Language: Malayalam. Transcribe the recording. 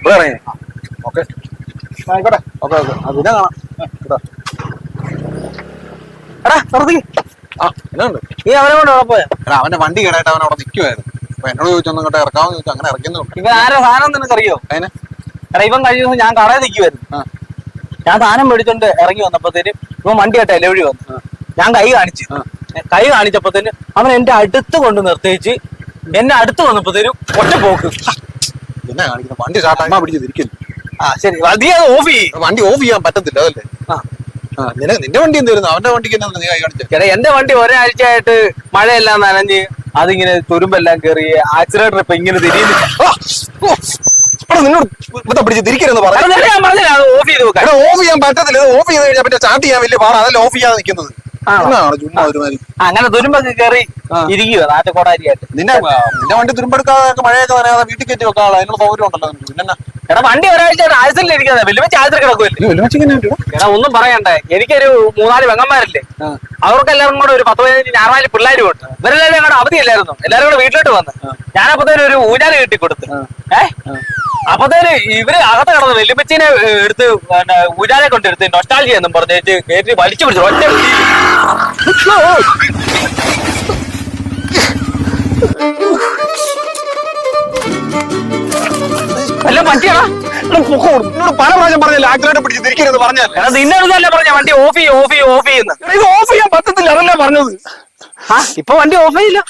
ഇവിടെ ഇറങ്ങി. ഓക്കെ. ആയിക്കോട്ടെ. Okay okay. ആ പിന്നെ കാണാം. കേട്ടോ. എടാ നിർത്തി ആ എന്നാണ്ട് നീ അവനെ കൊണ്ട് അവിടെ പോയാ? എടാ അവന്റെ വണ്ടി കേടായിട്ട് അവൻ അവിടെ നിൽക്കുമായിരുന്നു അപ്പൊ എന്നോട് ചോദിച്ചൊന്നും കേട്ടോ ഇറക്കാമെന്ന് ചോദിച്ചു. അങ്ങനെ ഇറക്കുന്നു ഇവൻ ആരോ സാധനം നിനക്കറിയോ? അതിന്? എടാ ഇവൻ കഴിഞ്ഞ ദിവസം ഞാൻ കടയിൽ നിൽക്കുമായിരുന്നു ഞാൻ സാധനം മേടിച്ചോണ്ട് ഇറങ്ങി വന്നപ്പോഴത്തേനും ഇവൻ വണ്ടി കേട്ടോ എലവഴി വന്നു. ഞാൻ കൈ കാണിച്ചു. കൈ കൈ തന്നെ അവൻ എന്റെ അടുത്ത് കൊണ്ട് നിർത്തിച്ച് എന്നെ അടുത്ത് വന്നപ്പോഴത്തേനും ഒറ്റ പോക്ക്. എന്നാ കാണിക്കുന്നത് വണ്ടി സ്റ്റാർട്ട് അമ്മ പിടിച്ച് തിരിക്കുന്നു. ആ ശരി. നീ അത് ഓഫ് ചെയ്യും. വണ്ടി ഓഫ് ചെയ്യാൻ പറ്റത്തില്ല അതല്ലേ? ആ. നിന നിന്റെ വണ്ടി എന്തായിരുന്നു അവന്റെ വണ്ടിക്ക് എന്നാ നീ കൈ കാണിച്ചത് എടാ എന്റെ വണ്ടി ഒരാഴ്ചയായിട്ട് മഴയെല്ലാം നനഞ്ഞ് അതിങ്ങനെ തുരുമ്പെല്ലാം കയറി ആക്സിലേറ്റർ ഇപ്പൊ ഇങ്ങനെ തിരിയുന്നില്ല എടാ നിന്നോട് ഇവിടെ പിടിച്ച് തിരിക്കരുതെന്ന് പറഞ്ഞു ഞാൻ പറഞ്ഞില്ല അത് ഓഫ് ചെയ്ത് വെക്കാൻ എടാ ഓഫ് ചെയ്യാൻ പറ്റത്തില്ല ഇത് ഓഫ് ചെയ്ത് കഴിഞ്ഞാൽ പിന്നെ സ്റ്റാർട്ട് ചെയ്യാൻ വലിയ പാടാണ് അതല്ല ഓഫ് ചെയ്യാതെ നിൽക്കുന്നത് അങ്ങനെ തുരുമ്പൊക്കെ കയറി. ഇരിക്കുക നാട്ടുകോടാരിയായിട്ട് നിന്നെ നിന്റെ വണ്ടി തുരുമ്പെടുക്കാതെ മഴയൊക്കെ പറയാതെ വീട്ടിൽ കയറ്റി വെക്കാളോ അതിനുള്ള സൗകര്യം ഉണ്ടല്ലോ പിന്നെ എടാ വണ്ടി ഒരാഴ്ച ആഴ്ചയിൽ ഇരിക്കുന്നത് വലിയ ആഴ്ച കിടക്കുമല്ലേ എടാ ഒന്നും പറയണ്ടേ. എനിക്കൊരു മൂന്നാൽ വെങ്ങന്മാരില്ലേ അവർക്ക് അവർക്കെല്ലാവരും കൂടെ ഒരു പത്ത് പതിനഞ്ച് ഞായറാഴ്ച പിള്ളേരും ഉണ്ട് ഇവരെല്ലാവരും ഞങ്ങളുടെ അവധിയല്ലായിരുന്നു. എല്ലാവരും കൂടെ വീട്ടിലോട്ട് വന്ന്. ഞാനപ്പത്തേനും ഒരു ഊഞ്ഞാൽ കെട്ടി കൊടുത്ത് ഏ? അപ്പത്തേന് ഇവർ അകത്ത് കടന്ന് വെല്ലുമ്പച്ചിനെ എടുത്ത് ഉരാനെ കൊണ്ടെടുത്ത് നൊസ്റ്റാൾജി എന്നും പറഞ്ഞിട്ട് കയറ്റി വലിച്ചു പിടിച്ചു. ഒറ്റ. വല്ലതും പറ്റിയടാ. നിന്നോട് പല പ്രാവശ്യം പറഞ്ഞില്ല ആക്സിലേറ്റർ പിടിച്ച് തിരിക്കരുത് പറഞ്ഞാൽ എടാ നിന്നടുത്തല്ലേ പറഞ്ഞ വണ്ടി ഓഫ് ചെയ്യും ഓഫ് ചെയ്യും ഓഫ് ചെയ്യുന്നു ഇത് ഓഫ് ചെയ്യാൻ പറ്റത്തില്ല അതല്ല പറഞ്ഞത്. ആ ഇപ്പൊ വണ്ടി ഓഫ് ചെയ്യില്ല.